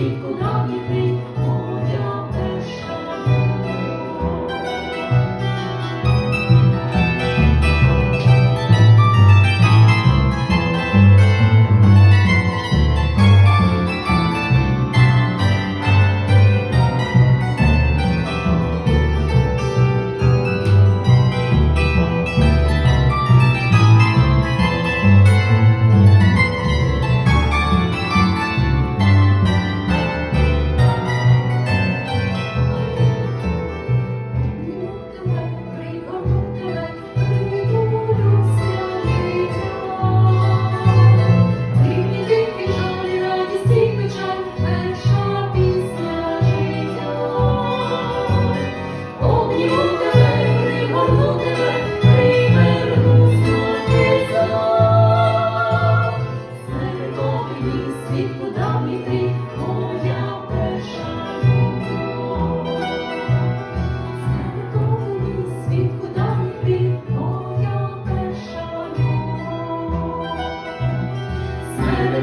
Cinco, nove, três.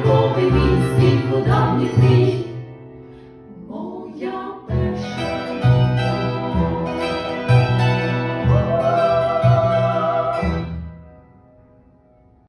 Львовий він світло давніх днів.